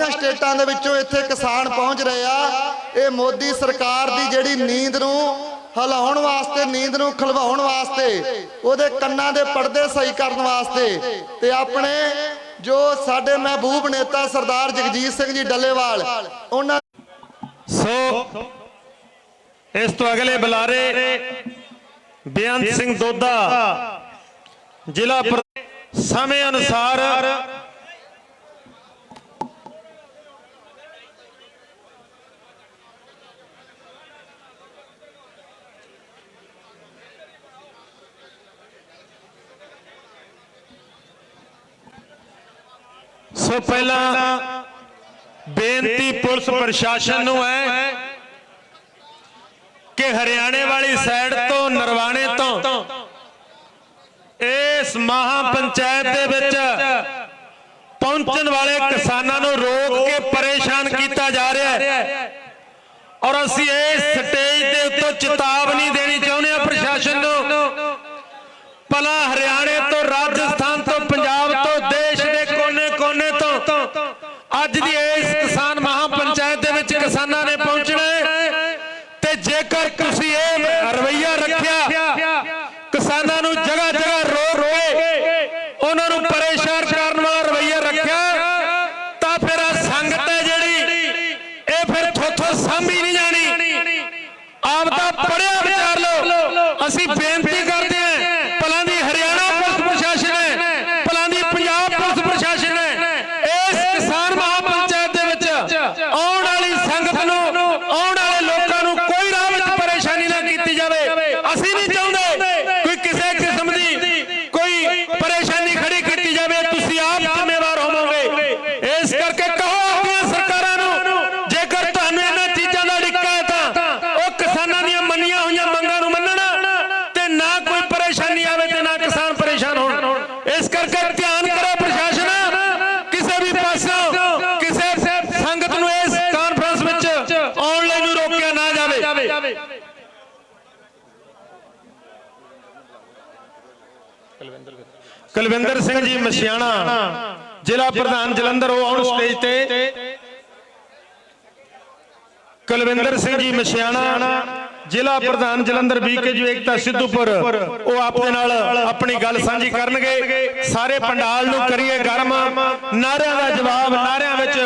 ਸਾਰੀਆਂ ਸਟੇਟਾਂ ਦੇ ਵਿੱਚੋਂ ਇੱਥੇ ਕਿਸਾਨ ਪਹੁੰਚ ਰਹੇ ਆ। ਇਹ ਮੋਦੀ ਸਰਕਾਰ ਦੀ ਜਿਹੜੀ ਨੀਂਦ ਨੂੰ ਹਿਲਾਉਣ ਵਾਸਤੇ, ਨੀਂਦ ਨੂੰ ਖਲਵਾਉਣ ਵਾਸਤੇ, ਉਹਦੇ ਕੰਨਾਂ ਦੇ ਪਰਦੇ ਸਹੀ ਕਰਨ ਵਾਸਤੇ ਤੇ ਆਪਣੇ ਜੋ ਸਾਡੇ ਮਹਿਬੂਬ ਨੇਤਾ ਸਰਦਾਰ ਜਗਜੀਤ ਸਿੰਘ ਜੀ ਡੱਲੇਵਾਲ, ਉਹਨਾਂ ਸੋ ਇਸ ਤੋਂ ਅਗਲੇ ਬੁਲਾਰੇ ਬੇਅੰਤ ਸਿੰਘ ਦੋਦਾ ਜ਼ਿਲ੍ਹਾ ਸਮੇਂ ਅਨੁਸਾਰ ਸੋ ਪਹਿਲਾਂ ਬੇਨਤੀ ਪੁਲਿਸ ਪ੍ਰਸ਼ਾਸਨ ਨੂੰ ਹੈ ਕਿ ਹਰਿਆਣੇ ਵਾਲੀ ਸਾਈਡ ਤੋਂ ਨਰਵਾਣੇ ਤੋਂ ਇਸ ਮਹਾ ਪੰਚਾਇਤ ਦੇ ਵਿੱਚ ਪਹੁੰਚਣ ਵਾਲੇ ਕਿਸਾਨਾਂ ਨੂੰ ਰੋਕ ਕੇ ਪਰੇਸ਼ਾਨ ਕੀਤਾ ਜਾ ਰਿਹਾ ਹੈ। ਔਰ ਅਸੀਂ ਇਸ ਸਟੇਜ ਦੇ ਉੱਤੇ ਚੇਤਾਵਨੀ ਦੇਣੀ ਚਾਹੁੰਦੇ ਹਾਂ ਪ੍ਰਸ਼ਾਸਨ ਨੂੰ। ਭਲਾ ਹਰਿਆਣਾ ਤੋਂ ਰਾਜਸਥਾਨ ਤੋਂ ਪੰਜਾਬ ਤੋਂ ਦੇਸ਼ ਦੇ ਕੋਨੇ-ਕੋਨੇ ਤੋਂ ਅੱਜ ਦੀ ਇਸ ਕਿਸਾਨ ਮਹਾ ਪੰਚਾਇਤ ਦੇ ਵਿੱਚ ਕਿਸਾਨਾਂ ਨੇ ਪਹੁੰਚਣਾ ਹੈ ਤੇ ਜੇਕਰ ਤੁਸੀਂ ਇਹ ਰਵਈਆ ਰੱਖਿਆ ਕਿਸਾਨਾਂ ਨੂੰ ਜਗ੍ਹਾ ਜਗ੍ਹਾ ਰੋਕ ਕੇ ਉਹਨਾਂ ਨੂੰ ਪਰੇਸ਼ਾਨ ਕਰਨ ਵਾਲਾ ਰਵਈਆ ਰੱਖਿਆ ਤਾਂ ਫਿਰ ਆ ਸੰਗਤ ਹੈ ਜਿਹੜੀ ਇਹ ਫਿਰ ਥੋਥੋਂ ਸਾਂਭੀ ਨਹੀਂ ਜਾਣੀ ਆਪ ਦਾ ਪੜਿਆ ਵਿਚਾਰ ਲਓ ਅਸੀਂ ਬੇਨਤੀ ਕਰਦੇ ਹਾਂ ਭਲਾਂ ਦੀ ਹਰਿਆਣਾ ਪੁਲਿਸ ਪ੍ਰਸ਼ਾਸਨ ਹੈ ਭਲਾਂ ਦੀ ਪੰਜਾਬ ਪੁਲਿਸ ਪ੍ਰਸ਼ਾਸਨ ਹੈ ਇਸ ਕਿਸਾਨ ਮਹਾ ਪੰਚਾਇਤ ਦੇ ਵਿੱਚ ਆਉਣ ਵਾਲੀ ਸੰਗਤ ਨੂੰ ਆਉਣ ਵਾਲੇ ਲੋਕਾਂ ਨੂੰ ਕੋਈ ਰਾਹ ਵਿੱਚ ਪਰੇਸ਼ਾਨੀ ਨਾ ਕੀਤੀ ਜਾਵੇ ਅਸੀਂ ਨਹੀਂ ਚਾਹੁੰਦੇ ਕੋਈ ਕਿਸੇ ਕਿਸਮ ਦੀ ਕੋਈ ਪਰੇਸ਼ਾਨੀ ਖੜੀ ਕੀਤੀ ਜਾਵੇ ਤੁਸੀਂ ਆਪ ਜ਼ਿੰਮੇਵਾਰ ਹੋਵੋਗੇ ਇਸ ਕਰਕੇ ਕਹੋ ਆਪਣੀਆਂ ਸਰਕਾਰਾਂ ਨੂੰ ਜੇਕਰ ਤੁਹਾਨੂੰ ਇਹਨਾਂ ਚੀਜ਼ਾਂ ਦਾ ਡਿੱਕਾ ਹੈ ਤਾਂ ਉਹ ਕਿਸਾਨਾਂ ਦੀਆਂ ਮੰਨੀਆਂ ਹੋਈਆਂ ਮੰਗਾਂ ਨੂੰ ਮੰਨਣ ਤੇ ਨਾ ਕੋਈ ਪਰੇਸ਼ਾਨੀ ਆਵੇ ਤੇ ਨਾ ਕਿਸਾਨ ਪਰੇਸ਼ਾਨ ਹੋਣ ਇਸ ਕਰਕੇ ਧਿਆਨ ਕਰੋ ਪ੍ਰਸ਼ਾਸਨ ਕਿਸੇ ਵੀ ਪਾਸੋਂ ਕਿਸੇ ਸੰਗਤ ਨੂੰ ਇਸ ਕਾਨਫਰੰਸ ਵਿੱਚ ਆਨਲਾਈਨ ਨੂੰ ਰੋਕਿਆ ਨਾ ਜਾਵੇ ਕੁਲਵਿੰਦਰ ਸਿੰਘ ਜੀ ਮਸਿਆਣਾ ਜ਼ਿਲ੍ਹਾ ਪ੍ਰਧਾਨ ਜਲੰਧਰ ਉਹ ਆਉਣ ਸਟੇਜ ਤੇ। ਕੁਲਵਿੰਦਰ ਸਿੰਘ ਜੀ ਮਸਿਆਣਾ ਜ਼ਿਲ੍ਹਾ ਪ੍ਰਧਾਨ ਜਲੰਧਰ ਬੀਕੇ ਜੀ ਏਕਤਾ ਸਿੱਧੂਪੁਰ ਉਹ ਆਪ ਦੇ ਨਾਲ ਆਪਣੀ ਗੱਲ ਸਾਂਝੀ ਕਰਨਗੇ। ਸਾਰੇ ਪੰਡਾਲ ਨੂੰ ਕਰੀਏ ਗਰਮ। ਨਾਰਿਆਂ ਦਾ ਜਵਾਬ ਨਾਰਿਆਂ ਵਿੱਚ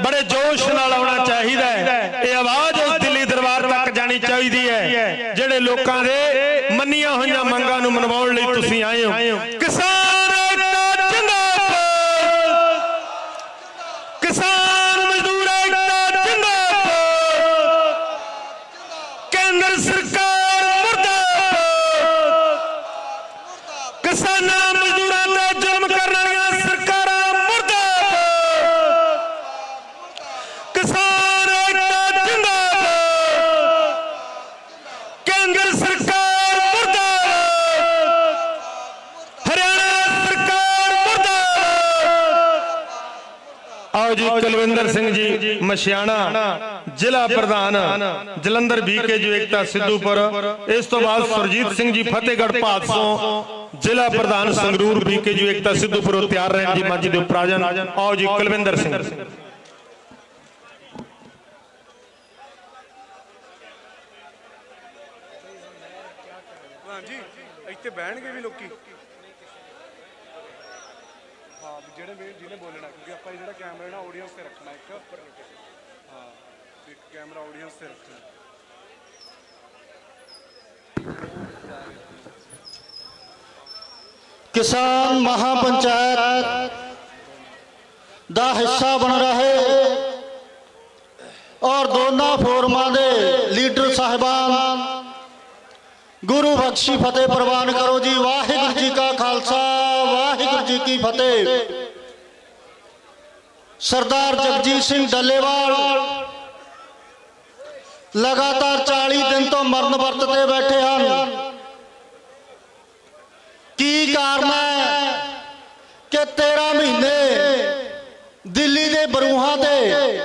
ਬੜੇ ਜੋਸ਼ ਨਾਲ ਆਉਣਾ ਚਾਹੀਦਾ ਹੈ। ਇਹ ਆਵਾਜ਼ ਉਸ ਦਿੱਲੀ ਦਰਬਾਰ ਤੱਕ ਜਾਣੀ ਚਾਹੀਦੀ ਹੈ। ਜਿਹੜੇ ਲੋਕਾਂ ਦੇ ਮੰਨੀਆਂ ਹੋਈਆਂ ਮੰਗਾਂ ਨੂੰ ਮਨਵਾਉਣ ਲਈ ਤੁਸੀਂ ਆਏ ਹੋ ਕਿਸਾਨ ਏਕਤਾ ਜਿੰਦਾਬਾਦ ਕਿਸਾਨ ਮਜ਼ਦੂਰ ਏਕਤਾ ਜਿੰਦਾਬਾਦ ਕੇਂਦਰ ਸਰਕਾਰ ਮੁਰਦਾਬਾਦ ਕਿਸਾਨਾਂ ਮਜ਼ਦੂਰਾਂ ਤੇ ਜ਼ੁਲਮ ਕਰਨ ਵਾਲੀਆਂ ਸਰਕਾਰਾਂ ਮੁਰਦਾਬਾਦ ਕਿਸਾਨ ਏਕਤਾ ਜਿੰਦਾਬਾਦ ਕੇਂਦਰ ਸਰਕਾਰ ਮੁਰਦਾਬਾਦ ਹਰਿਆਣਾ ਸਰਕਾਰ ਮੁਰਦਾਬਾਦ ਆਓ ਜੀ ਕੁਲਵਿੰਦਰ ਸਿੰਘ ਜੀ ਮਸ਼ਿਆਣਾ ਜ਼ਿਲ੍ਹਾ ਪ੍ਰਧਾਨ ਜਲੰਧਰ ਬੀਕੇ ਜੀ ਏਕਤਾ ਸਿੱਧੂਪੁਰ ਇਸ ਤੋਂ ਬਾਅਦ ਸੁਰਜੀਤ ਸਿੰਘ ਜੀ ਫਤਿਹਗੜ੍ਹ ਭਾਦਸੋਂ ਜ਼ਿਲ੍ਹਾ ਪ੍ਰਧਾਨ ਸੰਗਰੂਰ ਬੀਕੇ ਜੀ ਏਕਤਾ ਸਿੱਧੂਪੁਰ ਤਿਆਰ ਰਹਿਣ ਜੀ ਮੰਚ ਦੇ ਉੱਪਰ ਆ ਜਾਣ ਆਓ ਜੀ ਕੁਲਵਿੰਦਰ ਸਿੰਘ। ਹਾਂਜੀ ਇੱਥੇ ਬਹਿਣਗੇ ਵੀ ਲੋਕੀ। ਹਾਂ ਜਿਹੜੇ ਵੀ ਜਿਹਨੇ ਬੋਲਣਾ। ਆਪਾਂ ਜਿਹੜਾ ਕੈਮਰਾ ਨਾ ਆਡੀਅנס ਤੇ ਰੱਖਣਾ ਇੱਕ। ਉੱਪਰ ਨੂੰ ਕਿਸੇ ਹਾਂ ਇੱਕ ਕੈਮਰਾ ਆਡੀਅנס ਤੇ ਰੱਖਣਾ। ਕਿਸਾਨ ਮਹਾਪੰਚਾਇਤ ਦਾ ਹਿੱਸਾ ਬਣ ਰਹੇ ਔਰ ਦੋਨਾਂ ਫੋਰਮਾਂ ਦੇ ਲੀਡਰ ਸਾਹਿਬਾਨ, ਗੁਰੂ ਬਖਸ਼ੀ ਫਤਿਹ ਪ੍ਰਵਾਨ ਕਰੋ ਜੀ। ਵਾਹਿਗੁਰੂ ਜੀ ਕਾ ਖਾਲਸਾ, ਵਾਹਿਗੁਰੂ ਜੀ ਕੀ ਫਤਿਹ। ਸਰਦਾਰ ਜਗਜੀਤ ਸਿੰਘ ਡੱਲੇਵਾਲ ਲਗਾਤਾਰ 40 ਦਿਨ ਤੋਂ ਮਰਨ ਵਰਤ ਤੇ ਬੈਠੇ ਹਨ। ਕੀ ਕਾਰਨ ਹੈ ਕਿ 13 ਮਹੀਨੇ ਦਿੱਲੀ ਦੇ ਬਰੂਹਾਂ ਤੇ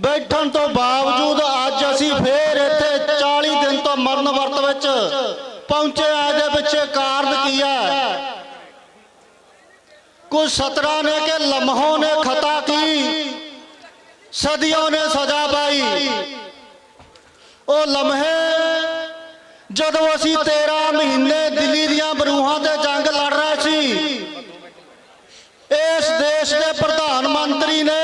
ਬੈਠਣ ਤੋਂ ਬਾਵਜੂਦ ਅੱਜ ਅਸੀਂ ਫੇਰ ਇੱਥੇ 40 ਦਿਨ ਤੋਂ ਮਰਨ ਵਰਤ ਵਿੱਚ ਪਹੁੰਚੇ ਆ ਇਹਦੇ ਪਿੱਛੇ ਕਾਰਨ ਕੀ ਹੈ? ਕੁਝ ਸਤਰਾ ਨੇ ਕਿ ਲਮਹੋਂ ਨੇ ਖਤਾ ਕੀ ਸਦੀਆਂ ਨੇ ਸਜ਼ਾ ਪਾਈ। ਉਹ ਲਮਹੇ, ਜਦੋਂ ਅਸੀਂ 13 ਮਹੀਨੇ ਦਿੱਲੀ ਦੀਆਂ ਬਰੂਹਾਂ ਤੇ ਜੰਗ ਲੜ ਰਹੇ ਸੀ, ਇਸ ਦੇਸ਼ ਦੇ ਪ੍ਰਧਾਨ ਮੰਤਰੀ ਨੇ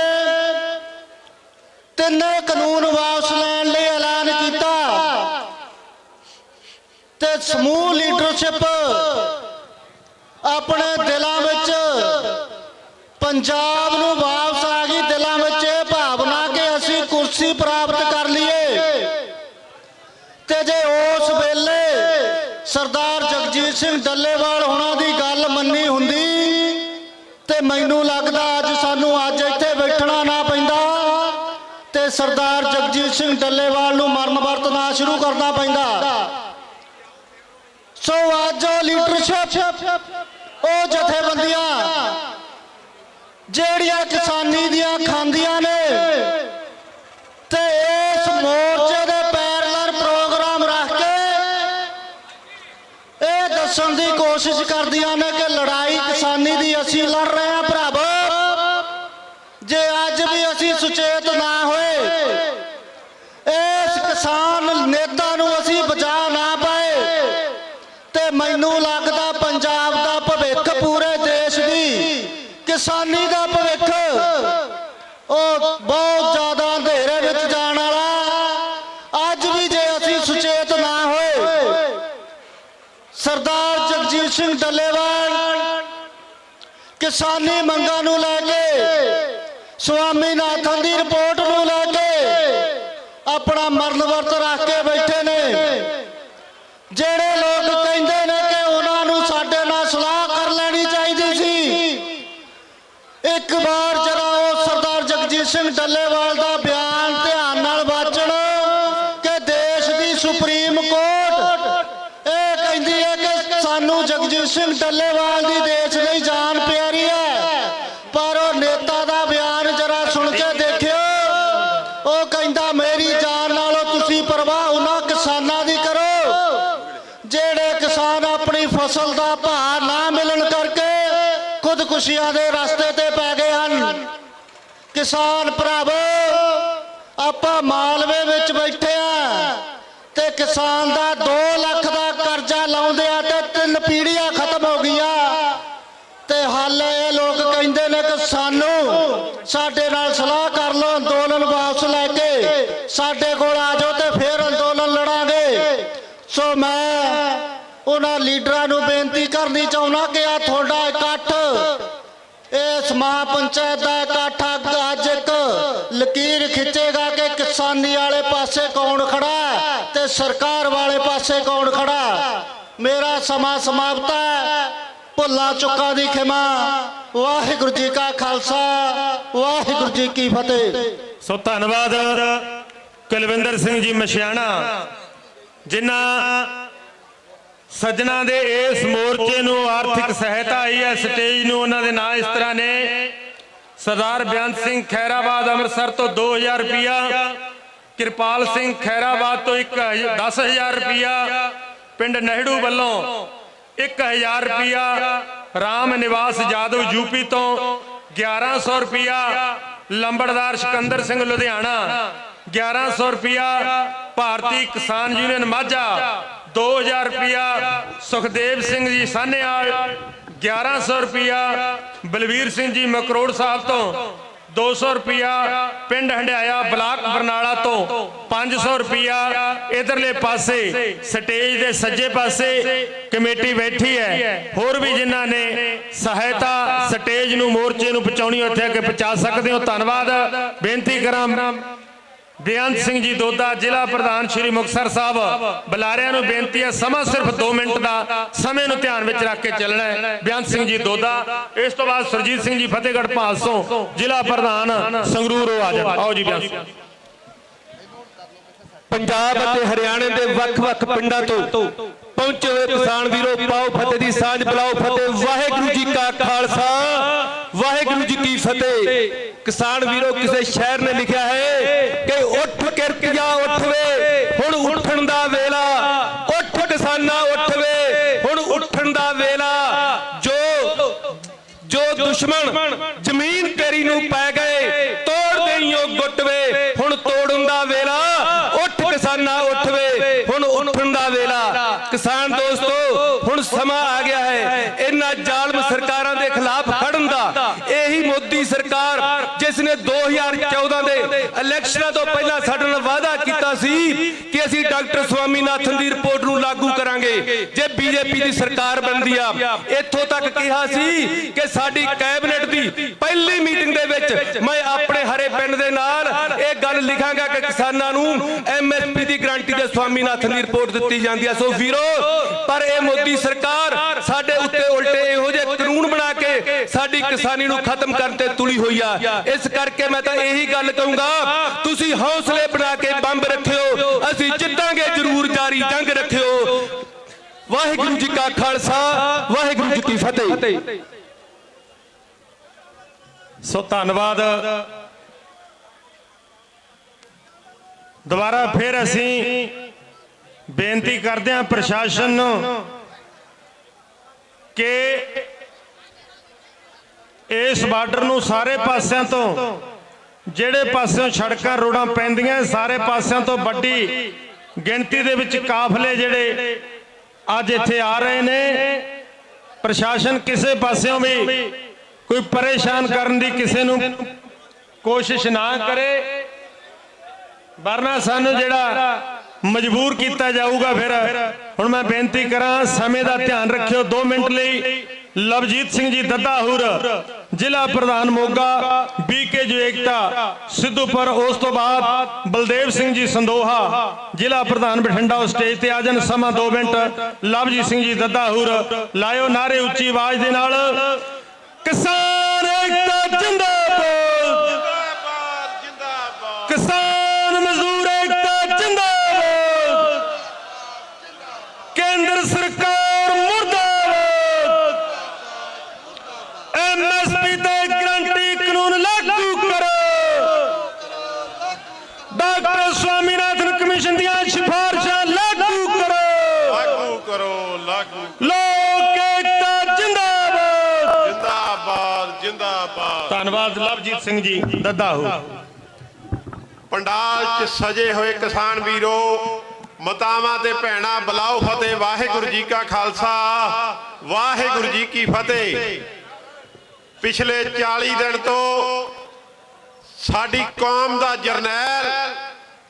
ਤਿੰਨੇ ਕਾਨੂੰਨ ਵਾਪਸ ਲੈਣ ਲਈ ਐਲਾਨ ਕੀਤਾ ਤੇ ਸਮੂਹ ਲੀਡਰਸ਼ਿਪ ਆਪਣੇ ਦਿਲਾਂ ਵਿੱਚ ਪੰਜਾਬ ਨੂੰ ਵਾਪਸ ਮੈਨੂੰ ਲੱਗਦਾ ਅੱਜ ਸਾਨੂੰ ਅੱਜ ਇੱਥੇ ਬੈਠਣਾ ਨਾ ਪੈਂਦਾ। ਤੇ ਸਰਦਾਰ ਜਗਜੀਤ ਸਿੰਘ ਡੱਲੇਵਾਲ ਨੂੰ ਮਰਨ ਵਰਤਣਾ ਸ਼ੁਰੂ ਕਰਨਾ ਪੈਂਦਾ। ਸੋ ਅੱਜ ਉਹ ਲੀਡਰਸ਼ਿਪ, ਉਹ ਜਥੇਬੰਦੀਆਂ, ਜਿਹੜੀਆਂ ਕਿਸਾਨੀ ਦੀਆਂ ਖਾਂਦੀਆਂ ਨੇ, ਤੇ ਇਸ ਮੋਰਚੇ ਦੇ ਪੈਰਲਰ ਪ੍ਰੋਗਰਾਮ ਰੱਖ ਕੇ ਇਹ ਦੱਸਣ ਦੀ ਕੋਸ਼ਿਸ਼ ਕਰਦੀਆਂ ਨੇ ਕਿ ਲੜਾਈ ਕਿਸਾਨੀ ਦੀ ਅਸੀਂ ਲੜ ਰਹੇ ਹਾਂ ਭਰਾਵੋ ਜੇ ਅੱਜ ਵੀ ਅਸੀਂ ਸੁਚੇਤ ਨਾ ਹੋਏ ਇਸ ਕਿਸਾਨ ਨੇਤਾ ਨੂੰ ਅਸੀਂ ਬਚਾ ਨਾ ਪਾਏ ਤੇ ਮੈਨੂੰ ਲੱਗਦਾ ਪੰਜਾਬ ਦਾ ਭਵਿੱਖ ਪੂਰੇ ਦੇਸ਼ ਦੀ ਕਿਸਾਨੀ ਦਾ ਭਵਿੱਖ ਉਹ ਬਹੁਤ ਜ਼ਿਆਦਾ ਅੰਧੇਰੇ ਵਿੱਚ ਜਾਣ ਵਾਲਾ ਅੱਜ ਵੀ ਜੇ ਅਸੀਂ ਸੁਚੇਤ ਨਾ ਹੋਏ ਸਰਦਾਰ ਜਗਜੀਤ ਸਿੰਘ ਡੱਲੇਵਾਲ ਕਿਸਾਨੀ ਮੰਗਾਂ ਨੂੰ ਲੈ ਕੇ ਸਵਾਮੀਨਾਥਨ ਦੀ ਰਿਪੋਰਟ ਨੂੰ ਲੈ ਕੇ ਆਪਣਾ ਮਰਨ ਵਰਤ ਰੱਖ ਕੇ ਬੈਠੇ ਨੇ ਜਿਹੜੇ ਲੋਕ ਕਹਿੰਦੇ ਨੇ ਕਿ ਉਹਨਾਂ ਨੂੰ ਸਾਡੇ ਨਾਲ ਸਲਾਹ ਕਰ ਲੈਣੀ ਚਾਹੀਦੀ ਸੀ ਇੱਕ ਵਾਰ ਜਰਾ ਉਹ ਸਰਦਾਰ ਜਗਜੀਤ ਸਿੰਘ ਡੱਲੇਵਾਲ ਦਾ ਬਿਆਨ ਧਿਆਨ ਨਾਲ ਵਾਚਣ ਕਿ ਦੇਸ਼ ਦੀ ਸੁਪਰੀਮ ਕੋਰਟ ਇਹ ਕਹਿੰਦੀ ਹੈ ਕਿ ਸਾਨੂੰ ਜਗਜੀਤ ਸਿੰਘ ਡੱਲੇਵਾਲ ਦੀ ਦੇਸ਼ ਲਈ ਜਾਨ ਪਿਆਰੀ ਹੈ। ਪਰ ਉਹ ਨੇਤਾ ਦਾ ਬਿਆਨ ਜਰਾ ਸੁਣ ਕੇ ਦੇਖਿਓ। ਉਹ ਕਹਿੰਦਾ, ਮੇਰੀ ਜਾਨ ਨਾਲੋਂ ਤੁਸੀਂ ਪਰਵਾਹ ਉਹਨਾਂ ਕਿਸਾਨਾਂ ਦੀ ਕਰੋ। ਜਿਹੜੇ ਕਿਸਾਨ ਆਪਣੀ ਫਸਲ ਦਾ ਭਾਅ ਨਾ ਮਿਲਣ ਕਰਕੇ ਖੁਦਕੁਸ਼ੀਆਂ ਦੇ ਰਸਤੇ ਤੇ ਪੈ ਗਏ ਹਨ। ਕਿਸਾਨ ਭਰਾਵੋ, ਆਪਾਂ ਮਾਲਵੇ ਵਿੱਚ ਬੈਠੇ ਆ ਤੇ ਕਿਸਾਨ ਦਾ 2 ਲੱਖ ਦਾ ਕਰਜ਼ਾ ਲਾਉਂਦੇ ਆ ਤਿੰਨ ਪੀੜ੍ਹੀਆਂ ਖਤਮ ਹੋ ਗਈਆਂ। ਤੇ ਹਾਲੇ ਇਹ ਲੋਕ ਕਹਿੰਦੇ ਨੇ ਕਿ ਸਾਨੂੰ ਸਾਡੇ ਨਾਲ ਸਲਾਹ ਕਰ ਲਓ, ਅੰਦੋਲਨ ਵਾਪਸ ਲੈ ਕੇ ਸਾਡੇ ਕੋਲ ਆ ਜਾਓ ਤੇ ਫਿਰ ਅੰਦੋਲਨ ਲੜਾਂਗੇ। ਸੋ ਮੈਂ ਉਹਨਾਂ ਲੀਡਰਾਂ ਨੂੰ ਬੇਨਤੀ ਕਰਨੀ ਚਾਹੁੰਦਾ ਕਿ ਆ ਤੁਹਾਡਾ ਇਕੱਠ, ਇਸ ਮਹਾ ਪੰਚਾਇਤ ਦਾ ਇਕੱਠ ਅੱਜ ਇੱਕ ਲਕੀਰ ਖਿੱਚੇਗਾ ਕਿ ਕਿਸਾਨੀ ਵਾਲੇ ਪਾਸੇ ਕੌਣ ਖੜਾ ਤੇ ਸਰਕਾਰ ਵਾਲੇ ਪਾਸੇ ਕੌਣ ਖੜਾ ਮੇਰਾ ਸਮਾਂ ਸਮਾਪਤ ਹੈ। ਭੁੱਲਾਂ ਚੁੱਕਾਂ ਦੀ ਖਿਮਾ। ਵਾਹਿਗੁਰੂ ਜੀ ਕਾ ਖਾਲਸਾ। ਵਾਹਿਗੁਰੂ ਜੀ ਕੀ ਫਤਿਹ। ਸੋ ਧੰਨਵਾਦ ਕੁਲਵਿੰਦਰ ਸਿੰਘ ਜੀ ਮਸ਼ਿਆਣਾ, ਜਿਨ੍ਹਾਂ ਸੱਜਣਾ ਦੇ ਇਸ ਮੋਰਚੇ ਨੂੰ ਆਰਥਿਕ ਸਹਾਇਤਾ ਆਈ ਹੈ, ਸਟੇਜ ਨੂੰ ਉਹਨਾਂ ਦੇ ਨਾਂ ਇਸ ਤਰ੍ਹਾਂ ਨੇ। ਸਰਦਾਰ ਬਿਆਨ ਸਿੰਘ ਖੈਰਾਬਾਦ ਅੰਮ੍ਰਿਤਸਰ ਤੋਂ 2000 ਰੁਪਇਆ ਕਿਰਪਾਲ ਸਿੰਘ ਖੈਰਾਬਾਦ ਤੋਂ 10000 ਰੁਪਿਆ ਪਿੰਡ ਨਹਿੜੂ ਵੱਲੋਂ 1000 ਰੁਪਿਆ ਰਾਮ ਨਿਵਾਸ ਜਾਦਵ ਯੂਪੀ ਤੋਂ 1100 ਰੁਪਿਆ ਲੰਬੜਦਾਰ ਸਿਕੰਦਰ ਸਿੰਘ ਲੁਧਿਆਣਾ 1100 ਰੁਪਿਆ ਭਾਰਤੀ ਕਿਸਾਨ ਯੂਨੀਅਨ ਮਾਝਾ 2000 ਰੁਪਿਆ ਸੁਖਦੇਵ ਸਿੰਘ ਜੀ ਸਾਨੇਵਾਲ 1100 ਰੁਪਿਆ ਬਲਵੀਰ ਸਿੰਘ ਜੀ ਮਕਰੋੜ ਸਾਹਿਬ ਤੋਂ। 200 ਰੁਪਿਆ ਪਿੰਡ ਹੰਡਿਆਇਆ ਬਲਾਕ ਬਰਨਾਲਾ ਤੋਂ 500 ਰੁਪਿਆ ਇਧਰਲੇ ਪਾਸੇ, ਸਟੇਜ ਦੇ ਸੱਜੇ ਪਾਸੇ ਕਮੇਟੀ ਬੈਠੀ ਹੈ। ਹੋਰ ਵੀ ਜਿਨ੍ਹਾਂ ਨੇ ਸਹਾਇਤਾ ਸਟੇਜ ਨੂੰ ਮੋਰਚੇ ਨੂੰ ਪਹੁੰਚਾਉਣੀ ਉੱਥੇ ਅੱਗੇ ਪਹੁੰਚਾ ਸਕਦੇ ਹੋ। ਧੰਨਵਾਦ। ਬੇਨਤੀ ਕਰਾਂ ਬੇਅੰਤ ਸਿੰਘ ਜੀ ਦੋਦਾ, ਜ਼ਿਲ੍ਹਾ ਪ੍ਰਧਾਨ ਸ਼੍ਰੀ ਮੁਕਤਸਰ ਸਾਹਿਬ। ਬੁਲਾਰਿਆਂ ਨੂੰ ਬੇਨਤੀ ਹੈ, ਸਮਾਂ ਸਿਰਫ 2 ਮਿੰਟ ਦਾ, ਸਮੇਂ ਨੂੰ ਧਿਆਨ ਵਿੱਚ ਰੱਖ ਕੇ ਚੱਲਣਾ ਹੈ। ਬੇਅੰਤ ਸਿੰਘ ਜੀ ਦੋਦਾ, ਇਸ ਤੋਂ ਬਾਅਦ ਸੁਰਜੀਤ ਸਿੰਘ ਜੀ ਫਤਿਹਗੜ੍ਹ ਭਾਲਸੋਂ ਜ਼ਿਲ੍ਹਾ ਪ੍ਰਧਾਨ ਸੰਗਰੂਰ ਆ ਜਾਣ। ਆਓ ਜੀ ਬੇਅੰਤ ਸਿੰਘ। ਪੰਜਾਬ ਅਤੇ ਹਰਿਆਣੇ ਦੇ ਵੱਖ-ਵੱਖ ਪਿੰਡਾਂ ਤੋਂ ਪਹੁੰਚੇ ਹੋਏ ਕਿਸਾਨ ਵੀਰੋ, ਪਾਓ ਫਤਿਹ ਦੀ ਸਾਂਝ, ਬੁਲਾਓ ਫਤਿਹ। ਵਾਹਿਗੁਰੂ ਜੀ ਕਾ ਖਾਲਸਾ, ਵਾਹਿਗੁਰੂ ਜੀ ਕੀ ਫਤਿਹ। ਕਿਸਾਨ ਵੀਰੋ, ਕਿਸੇ ਸ਼ਾਇਰ ਨੇ ਲਿਖਿਆ ਹੈ ਕਿਰਤੀਆ ਉੱਠ ਹੁਣ ਉੱਠਣ ਦਾ ਵੇਲਾ। ਉੱਠ ਕਿਸਾਨਾ ਉੱਠ ਹੁਣ ਉੱਠਣ ਦਾ ਵੇਲਾ। ਜੋ ਜੋ ਦੁਸ਼ਮਣ ਜ਼ਮੀਨ ਤੇਰੀ ਨੂੰ ਪੈ ਗਏ, ਤੋੜ ਦੇਈਓ ਗੁੱਟ ਵੇ ਹੁਣ ਤੋੜਨ ਦਾ ਵੇਲਾ। ਉੱਠ ਕਿਸਾਨਾਂ, ਉੱਠਵੇ, ਹੁਣ ਉੱਠਣ ਦਾ ਵੇਲਾ। ਕਿਸਾਨ ਦੋਸਤੋ, ਹੁਣ ਸਮਾਂ ਆ ਗਿਆ ਹੈ। ਇਹਨਾਂ ਜ਼ਾਲਮ ਸਰਕਾਰਾਂ ਦੇ ਖਿਲਾਫ ਖੜਨ ਦਾ ਇਹੀ ਮੋਦੀ ਸਰਕਾਰ ਜਿਸ ਨੇ 2014 ਦੇ ਇਲੈਕਸ਼ਨਾਂ ਤੋਂ ਪਹਿਲਾਂ ਸਾਡੇ ਨਾਲ ਵਾਅਦਾ ਕੀਤਾ ਸੀ ਕਿ ਅਸੀਂ ਡਾਕਟਰ ਸਵਾਮੀਨਾਥਨ ਦੀ ਰਿਪੋਰਟ ਨੂੰ ਲਾਗੂ ਕਰਾਂਗੇ। ਜੇ ਬੀਜੇਪੀ ਦੀ ਸਰਕਾਰ ਬਣਦੀ ਆ। ਇੱਥੋਂ ਤੱਕ ਕਿਹਾ ਸੀ ਕਿ ਸਾਡੀ ਕੈਬਨਿਟ ਦੀ ਪਹਿਲੀ ਮੀਟਿੰਗ ਦੇ ਵਿੱਚ ਮੈਂ ਆਪਣੇ ਹਰੇ ਪਿੰਡ ਦੇ ਨਾਲ ਇਹ ਗੱਲ ਲਿਖਾਂਗਾ ਕਿ ਕਿਸਾਨਾਂ ਨੂੰ ਐਮਐਸਪੀ ਦੀ ਗਾਰੰਟੀ ਦੇ ਸਵਾਮੀਨਾਥਨ ਦੀ ਰਿਪੋਰਟ ਦਿੱਤੀ ਜਾਂਦੀ ਆ। ਸੋ ਵੀਰੋ, ਪਰ ਇਹ ਮੋਦੀ ਸਰਕਾਰ ਸਾਡੇ ਉੱਤੇ ਉਲਟੇ ਇਹੋ ਜਿਹੇ ਕਾਨੂੰਨ ਬਣਾ ਕੇ ਸਾਡੀ ਕਿਸਾਨੀ ਨੂੰ ਖਤਮ ਕਰਨ ਤੇ ਤੁਲੀ ਹੋਈ ਆ। ਇਸ ਕਰਕੇ ਮੈਂ ਤਾਂ ਇਹੀ ਗੱਲ ਕਹੂੰਗਾ, ਤੁਸੀਂ ਹੌਸਲੇ ਬਣਾ ਕੇ ਬੰਬ ਰੱਖਿਓ, ਅਸੀਂ ਜਿੱਤਾਂਗੇ, ਜ਼ਰੂਰ ਜਾਰੀ ਜੰਗ ਰੱਖਿਓ। ਵਾਹਿਗੁਰੂ ਜੀ ਕਾ ਖਾਲਸਾ, ਵਾਹਿਗੁਰੂ ਜੀ ਕੀ ਫਤਿਹ। ਸੋ ਧੰਨਵਾਦ। ਦੁਬਾਰਾ ਫਿਰ ਅਸੀਂ ਬੇਨਤੀ ਕਰਦੇ ਹਾਂ ਪ੍ਰਸ਼ਾਸਨ ਨੂੰ ਕਿ ਇਸ ਬਾਰਡਰ ਨੂੰ ਸਾਰੇ ਪਾਸਿਆਂ ਤੋਂ, ਜਿਹੜੇ ਪਾਸਿਓਂ ਸੜਕਾਂ ਰੋਡਾਂ ਪੈਂਦੀਆਂ, ਸਾਰੇ ਪਾਸਿਆਂ ਤੋਂ ਵੱਡੀ ਗਿਣਤੀ ਦੇ ਵਿੱਚ ਕਾਫਲੇ ਜਿਹੜੇ ਅੱਜ ਇੱਥੇ ਆ ਰਹੇ ਨੇ। ਪ੍ਰਸ਼ਾਸਨ ਕਿਸੇ ਪਾਸਿਓਂ ਵੀ ਕੋਈ ਪਰੇਸ਼ਾਨ ਕਰਨ ਦੀ ਕਿਸੇ ਨੂੰ ਕੋਸ਼ਿਸ਼ ਨਾ ਕਰੇ। ਵਰਨਾ ਸਾਨੂੰ ਜਿਹੜਾ ਮਜਬੂਰ ਕੀਤਾ ਜਾਊਗਾ ਫਿਰ। ਹੁਣ ਮੈਂ ਬੇਨਤੀ ਕਰਾਂ, ਸਮੇਂ ਦਾ ਧਿਆਨ ਰੱਖਿਓ। 2 ਮਿੰਟ ਲਈ ਲਵਜੀਤ ਸਿੰਘ ਜੀ, ਦੱਦਾ ਦੱਦਾਹੂਰ ਜ਼ਿਲ੍ਹਾ ਪ੍ਰਧਾਨ ਮੋਗਾ ਬੀਕੇ ਜੋ ਸਿੱਧੂਪੁਰ, ਉਸ ਤੋਂ ਬਾਅਦ ਬਲਦੇਵ ਸਿੰਘ ਜੀ ਸੰਦੋਹਾ, ਜ਼ਿਲ੍ਹਾ ਪ੍ਰਧਾਨ ਬਠਿੰਡਾ ਉਹ ਸਟੇਜ ਤੇ ਆ ਜਾਣ, ਸਮਾਂ 2 ਮਿੰਟ। ਲਵਜੀਤ ਸਿੰਘ ਜੀ ਦੱਦਾਹੂਰ ਲਾਇਓ ਨਾਰੇ ਉੱਚੀ ਆਵਾਜ਼ ਦੇ ਨਾਲ। ਕਿਸਾਨ ਏਕਤਾ ਜਿੰਦਾਬਾਦ ਕਿਸਾਨ ਮਜ਼ਦੂਰ ਏਕਤਾ ਜਿੰਦਾਬਾਦ ਕੇਂਦਰ ਸਰਕਾਰ ਮੁਰਦਾਬਾਦ ਐਮਐਸਪੀ ਤੇ ਗਰੰਟੀ ਕਾਨੂੰਨ ਲਾਗੂ ਕਰੋ ਡਾਕਟਰ ਸਵਾਮੀਨਾਥਨ ਕਮਿਸ਼ਨ ਦੀਆਂ ਸਿਫਾਰਸ਼ਾਂ ਲਾਗੂ ਕਰੋ ਲਾਗੂ ਕਰੋ ਲਾਗੂ ਲੋਕ ਏਕਤਾ ਜਿੰਦਾਬਾਦ ਜਿੰਦਾਬਾਦ ਜਿੰਦਾਬਾਦ ਧੰਨਵਾਦ ਸਿੰਘ ਜੀ ਦੱਦਾਹੂ ਪੰਡਾਲ 'ਚ ਸਜੇ ਹੋਏ ਕਿਸਾਨ ਵੀਰੋ, ਮਤਾਵਾਂ ਤੇ ਭੈਣਾ ਬਲਾਓ ਫਤਿਹ, ਵਾਹਿਗੁਰੂ ਜੀ ਕਾ ਖਾਲਸਾ, ਵਾਹਿਗੁਰੂ ਜੀ ਕੀ ਫਤਿਹ। ਪਿਛਲੇ 40 ਦਿਨ ਤੋਂ ਸਾਡੀ ਕੌਮ ਦਾ ਜਰਨੈਲ,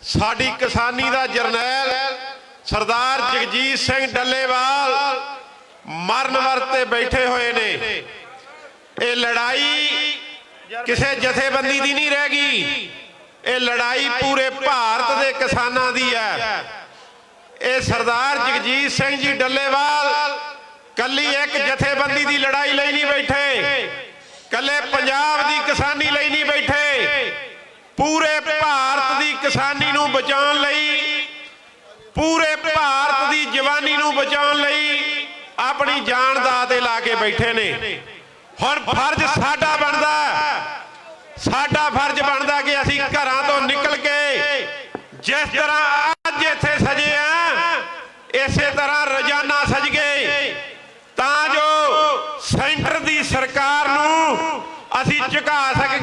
ਸਾਡੀ ਕਿਸਾਨੀ ਦਾ ਜਰਨੈਲ, ਸਰਦਾਰ ਜਗਜੀਤ ਸਿੰਘ ਡੱਲੇਵਾਲ ਮਰਨ ਵਰਤੇ ਬੈਠੇ ਹੋਏ ਨੇ। ਇਹ ਲੜਾਈ ਕਿਸੇ ਜਥੇਬੰਦੀ ਦੀ ਨਹੀਂ ਰਹਿ ਗਈ। ਇਹ ਲੜਾਈ ਪੂਰੇ ਭਾਰਤ ਦੇ ਕਿਸਾਨਾਂ ਦੀ ਹੈ। ਇਹ ਸਰਦਾਰ ਜਗਜੀਤ ਸਿੰਘ ਜੀ ਡੱਲੇਵਾਲ ਕੱਲੀ ਇੱਕ ਜਥੇਬੰਦੀ ਦੀ ਲੜਾਈ ਲਈ ਨਹੀਂ ਬੈਠੇ। ਕੱਲੇ ਪੰਜਾਬ ਦੀ ਕਿਸਾਨੀ ਲਈ ਨਹੀਂ ਬੈਠੇ। ਪੂਰੇ ਭਾਰਤ ਦੀ ਕਿਸਾਨੀ ਨੂੰ ਬਚਾਉਣ ਲਈ ਪੂਰੇ ਭਾਰਤ ਦੀ ਜਵਾਨੀ ਨੂੰ ਬਚਾਉਣ ਲਈ ਆਪਣੀ ਜਾਨ ਦਾ ਤੇ ਲਾ ਕੇ ਬੈਠੇ ਨੇ। ਹੁਣ ਫਰਜ਼ ਸਾਡਾ ਬਣਦਾ ਹੈ। ਸਾਡਾ ਫਰਜ਼ ਬਣਦਾ ਕਿ ਅਸੀਂ ਘਰਾਂ ਤੋਂ ਨਿਕਲ ਕੇ ਜਿਸ ਤਰ੍ਹਾਂ ਅੱਜ ਇੱਥੇ ਸਜੇ ਆ ਇਸੇ ਤਰ੍ਹਾਂ ਰੋਜ਼ਾਨਾ ਸਜ ਗਏ ਤਾਂ ਜੋ ਸੈਂਟਰ ਦੀ ਸਰਕਾਰ ਨੂੰ ਅਸੀਂ ਝੁਕਾ ਸਕਗੇ